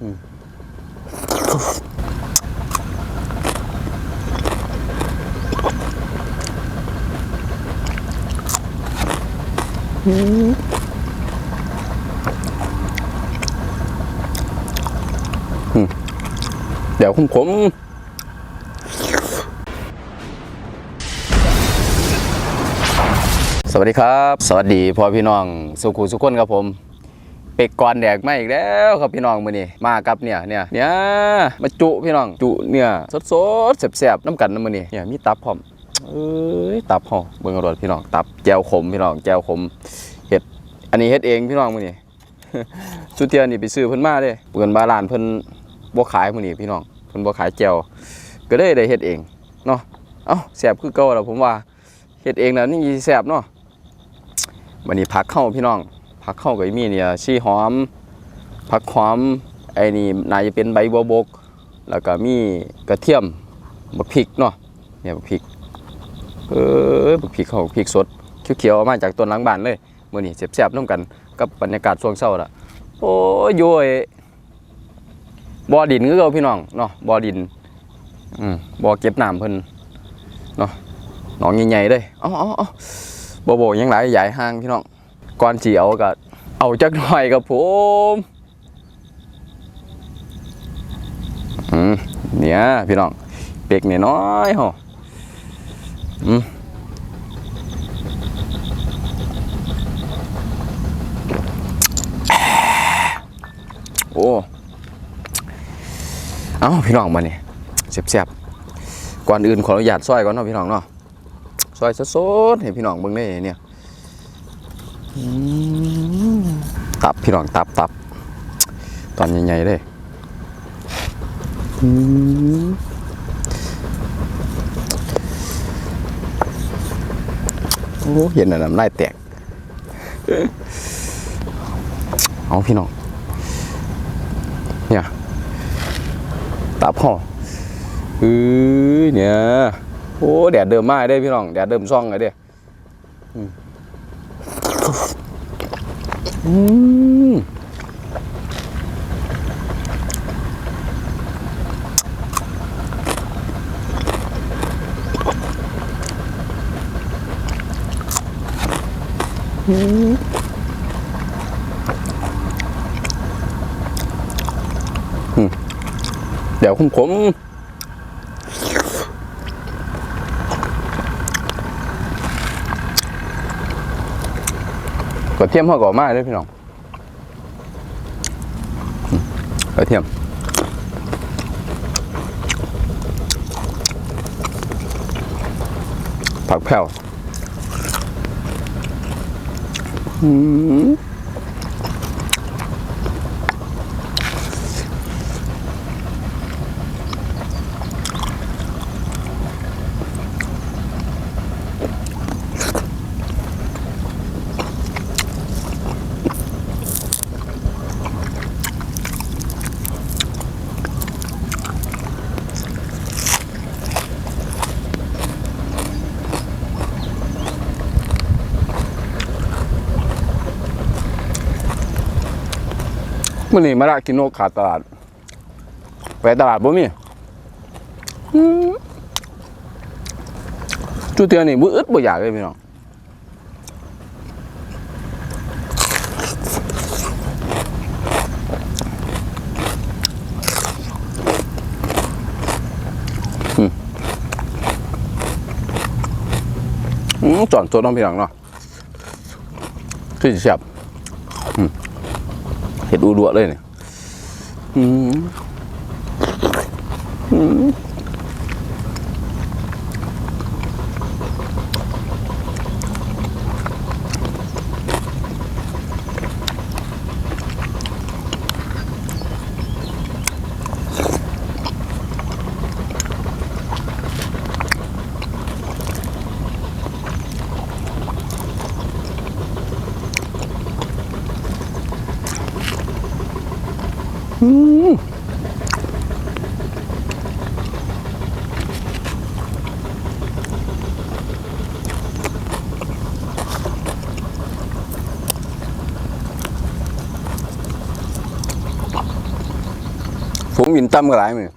อืมอืมเดี๋ยวผมผมสวัสดีครับ สวัสดีพ่อพี่น้อง สุขุสุขคนครับผม เป็กกอนแดกมาอีกแล้วครับพี่น้องมื้อนี้มากับเนี่ยเนี่ยเนี่ยมาจุพี่น้องจุเนี่ยสดๆแซ่บๆน้ำกันนะมื้อนี้เนี่ยมีตับพร้อมเอ้ยตับห่อเบิ่งอาโดดพี่น้องตับแจวขมพี่น้องแจวขมเฮ็ดอันนี้เฮ็ดเองพี่น้องมื้อนี้สุดเทียนี่ไปซื้อเพิ่นมาเด้เพิ่นมาร้านเพิ่นบ่ขายมื้อนี้พี่น้องเพิ่นบ่ขายแจวก็เลยได้เฮ็ดเองเนาะเอ้าแซ่บคือเก่าแล้วผมว่าเฮ็ดเองแล้วนี่สิแซ่บเนาะวันนี้พักเข้าพี่น้อง ผักเข้ากับมีเนี่ยชีหอม ผักหอมไอ้นี่น่าจะเป็นใบบัวบก แล้วก็มีกระเทียมบักพริกเนาะเนี่ยบักพริกเออบักพริกเขาพริกสดเขียวๆออกมาจากต้นหลังบ้านเลยมื้อนี้แซ่บๆน้ำกันกับบรรยากาศช่วงเช้าละโอ้ยโยยบ่อดินคือเก่าพี่น้องเนาะบ่อดินอืมบ่อเก็บน้ำเพิ่นเนาะหนองใหญ่ๆเลยเอ้าๆๆบ่ๆยังหลายใหญ่ห้างพี่น้อง ก่อนจีเอาก็เอาจักหน่อยกับผมอืมเนี่ยพี่น้องเป็กเนี่ยน้อยๆฮะอืมโอ้ เอาพี่น้องมาเนี่ยเสียบๆก่อนอื่นขออนุญาตซอยก่อนเนาะพี่น้องเนาะซอยสดๆให้พี่น้องเบิ่งได้เนี่ย ตับพี่น้องตับตับตอนใหญ่ๆเลยโอ้เห็นน้ำลายแตกเอาพี่น้อง เนี่ยตับห่อเออเนี่ย โอ้แดดเดิมมากได้พี่น้อง แดดเดิมซ่องเลยเด้อืม อืมอืมเดี๋ยวผมผม กระเทียมเขาก่อมากเลยพี่น้องกระเทียมผักแผ่วอืม มื่อนี้มาละกินโนขาดตลาด ไปตลาดบ่มีจุเตียนี่บ่อึดบ่อยากเลยพี่น้องจอนตัวน้องพี่น้องเนาะคือสิแซ่บ เห็ดอูดัวเลยเนี่ยอืมอืม ฝูงบินต่ำก็หลายมือ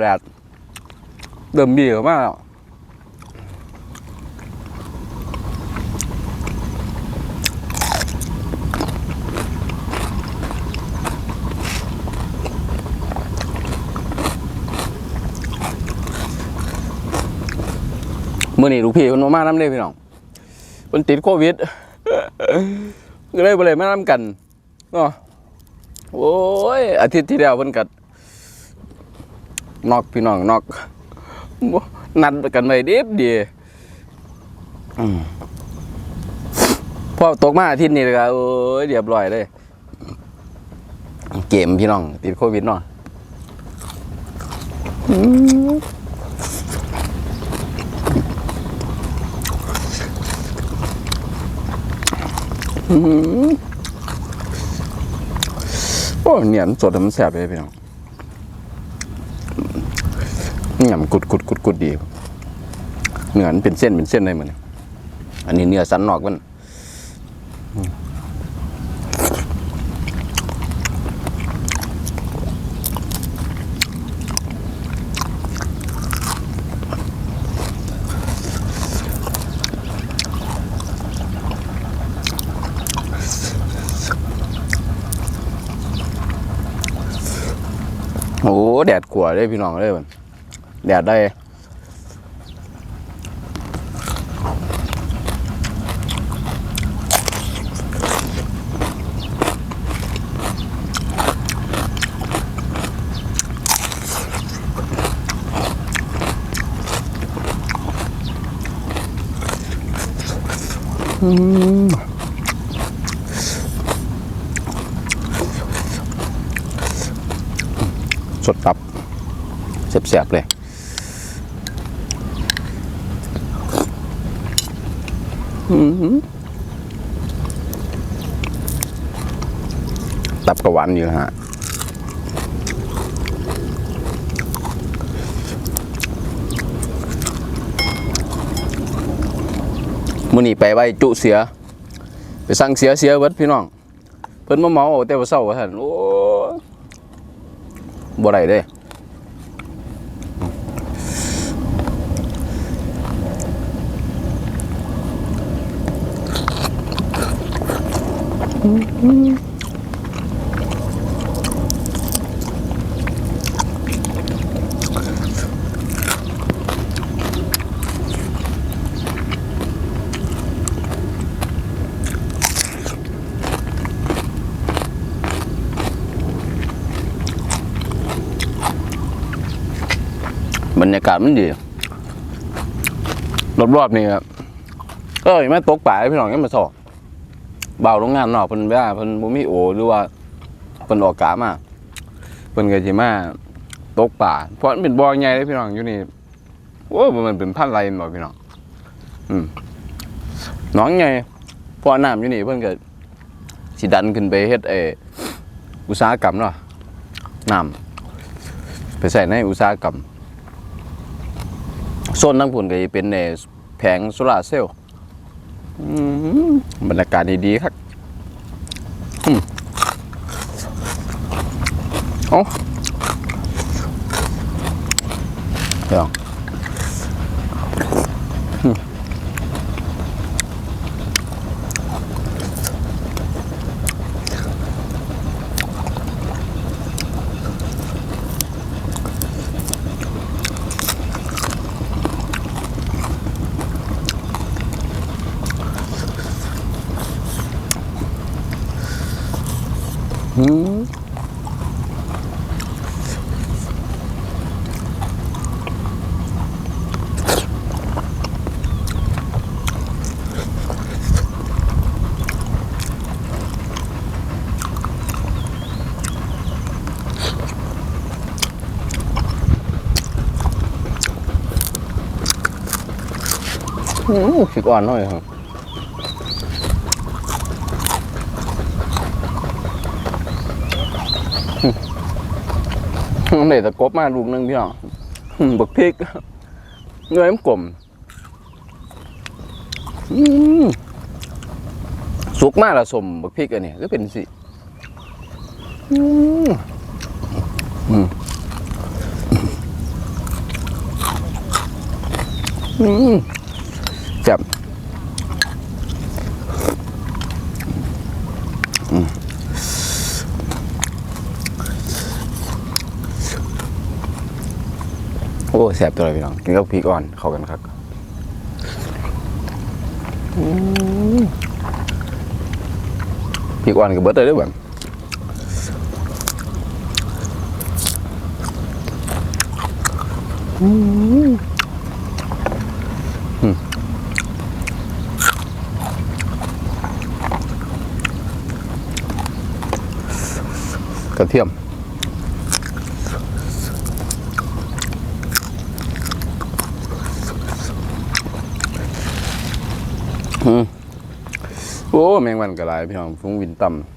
แด เมื่อนี้ลูกพี่คนมาน้ำเลยพี่น้องคนติดโควิดก็เลยบ่เลยมาน้ำกันเนาะโอ้ยอาทิตย์ที่แล้วเพิ่นกัดนอกพี่น้องนอกบ่นัดกันไว้เด็บดีอืมพอตกมาอาทิตย์นี้เลยก็โอ้ยเรียบร้อยเลย เกมพี่น้อง ติดโควิดเนาะ อืมอื้อหือโอ้เนียมันสดมันแสบเลยพี่น้องเนี่ยมันกุดกุดกุดกุดดีเนื้อนเป็นเส้นเป็นเส้นเลยเหมือนอันนี้เนื้อสันนอกมัน โอ้แดดกลัวเลยพี่น้องเลยมันแดดได้อืม สดตับแสบๆเลยอือหือตับกระหวานอยู่ฮะมื้อนี้ไปไว้จุเสีย ไปสั่งเสียเสียเบิดพี่น้อง เพิ่นมาเมาเอาแต่ว่าเช้าว่าซั่นโอ้ บ่ได้เด้บ รรยากาศมันดีรอบๆนี่ครับเอ้ยแม่ตกป่าพี่น้องยังมาสอบเบาโรงงานนอกเพิ่นว่าเพิ่นบ่มีโอหรือว่าเพิ่นออกกะมาเพิ่นก็สิมาตกป่าเพราะมันเป็นบ่อใหญ่เลยพี่น้องอยู่นี่โอ้มันเป็นพันไรบ่พี่น้องอืมน้องใหญ่เพราะน้ำอยู่นี่เพิ่นก็สิดันขึ้นไปเฮ็ดเอออุตสาหกรรมเนาะน้ำไปใส่ในอุตสาหกรรม โซนทั้งผุนก็จะเป็นในแผงโซลาร์เซลล์บรรยากาศดีๆครับอืมเอ้าเดี๋ยว สิกอ่อนหน่อยครับเด็ดตะกบมาลูกนึงพี่น้อบักพริกเงยมันกลมสุกมากละสมบักพริกอันนี้ก็เป็นสิอืมอืม แซ่บอืมโอ้แสบตัวเลยพี่น้องกินกับพริกอ่อนเข้ากันครับอืมพริกอ่อนกับเบิร์ดเลยเด้วยแบบอืม กระเทียม อืมโอ้ แมงวันกระไรพี่น้องฟุ้งวินต่ำ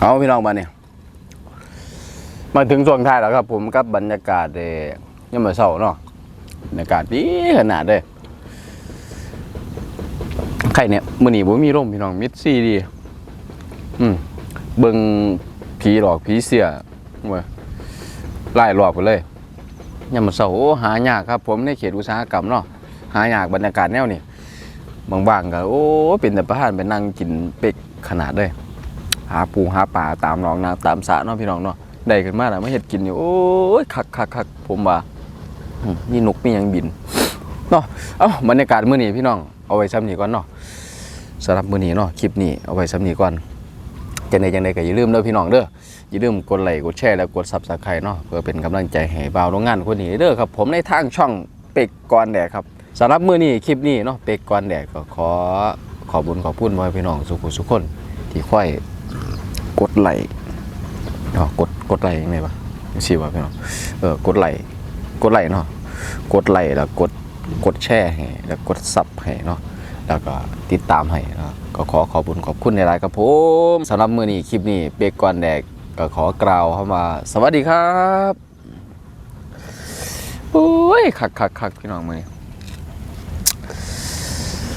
เอาพี่น้องมาเนี่ย มาถึงช่วงท้ายแล้วครับ ผมกับบรรยากาศเดยังมาเศร้าเนาะบรรยากาศดีขนาดเลยไข่เนี่ยมือหนีบ่มีร่มพี่น้องมิดซีดี อืมเบิงผีหลอกผีเสียเว้ยไล่หลอกไปเลยยามมาเสาร์โอ้หายากครับ ผมในเขตอุตสาหกรรมเนาะหายากบรรยากาศแนวนี้บางๆก็โอ้เป็นแต่ประหารไปนั่งกินเป็กขนาดเลยหาปูหาปลาตามหนองนาตามสระเนาะพี่น้องเนาะ ได้ขึ้นมาแล้วมาเฮ็ดกินอยู่โอ้ยคักคักคักผมว่าอืมมีนกมียังบินเนาะเอ้าบรรยากาศมื้อนี้พี่น้องเอาไว้ซ้ำนี้ก่อนเนาะสำหรับมื้อนี้เนาะคลิปนี้เอาไว้สำนี้ก่อนจังใดจังใดก็อย่าลืมเด้อพี่น้องเด้ออย่าลืมกดไลค์กดแชร์และกด Subscribe เนาะเพื่อเป็นกำลังใจให้บ่าวโรงงานคนนี้เด้อครับ ผมในทางช่องเป็กกอนแดกครับสำหรับมื้อนี้คลิปนี้เนาะเป็กกอนแดกก็ขอขอบุญขอบคุณพ่อพี่น้องสุขุสุขคนที่ค่อยกดไลค์ เนาะกดกดไหลยังไงวะสิว่าพี่น้องเออกดไหลกดไหลเนาะกดไลค์แล้วกดกดแชร์ให้แล้วกดซับให้เนาะแล้วก็ติดตามให้นะก็ขอขอบคุณขอบคุณในรายครับผมสำหรับมือนี้คลิปนี้เบกกอนแดกก็ขอกล่าวเข้ามา สวัสดีครับโอ้ยคักคักคักพี่น้องมือนี้